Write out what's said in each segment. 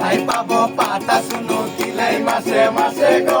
তাই পাবো পাতা শুনো দিলাই মাসে মাসে গো।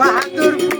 বাহাদুর